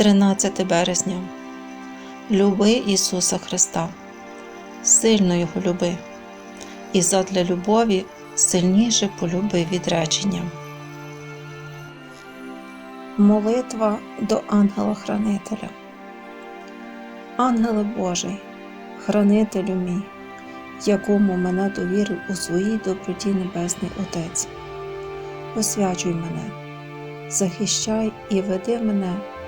13 березня. Люби Ісуса Христа, сильно Його люби, і задля любові сильніше полюби відречення. Молитва до ангела-хранителя. Ангеле Божий, хранителю мій, якому мене довірив у своїй доброті Небесний Отець. Освячуй мене, захищай і веди мене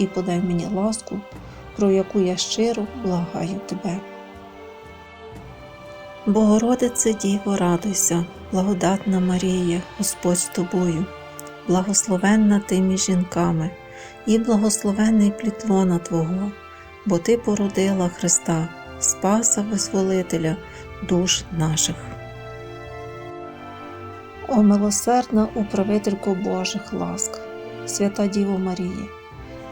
і подай мені ласку, про яку я щиро благаю тебе. Богородице Діво, радуйся, благодатна Марія, Господь з тобою, благословенна ти між жінками, і благословений плід лона Твого, бо Ти породила Христа, Спаса Визволителя душ наших. О милосердна управителько Божих ласк, свята Діво Марія,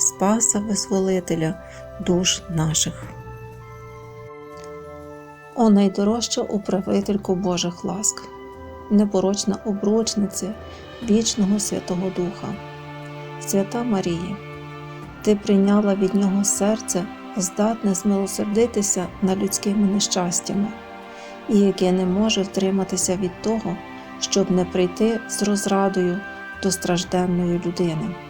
Спаса Визволителя душ наших. О найдорожча управителько Божих ласк, непорочна обручниця вічного Святого Духа, свята Марія, Ти прийняла від Нього серце, здатне змилосердитися над людськими нещастями, і яке не може втриматися від того, щоб не прийти з розрадою до стражденної людини.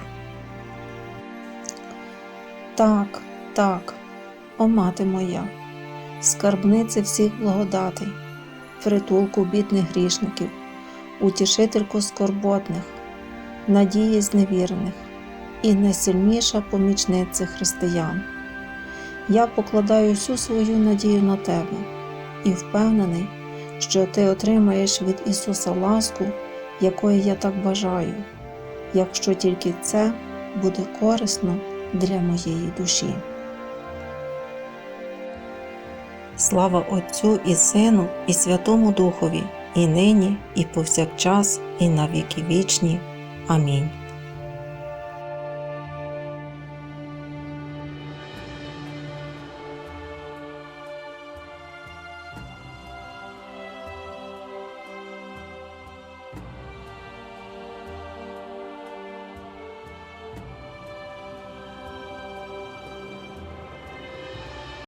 Так, так, о мати моя, скарбниця всіх благодатей, притулку бідних грішників, утішительку скорботних, надії зневірених і найсильніша помічниця християн. Я покладаю всю свою надію на тебе і впевнений, що ти отримаєш від Ісуса ласку, якої я так бажаю, якщо тільки це буде корисно для моєї душі. Слава Отцю і Сину, і Святому Духові, і нині, і повсякчас, і на віки вічні. Амінь.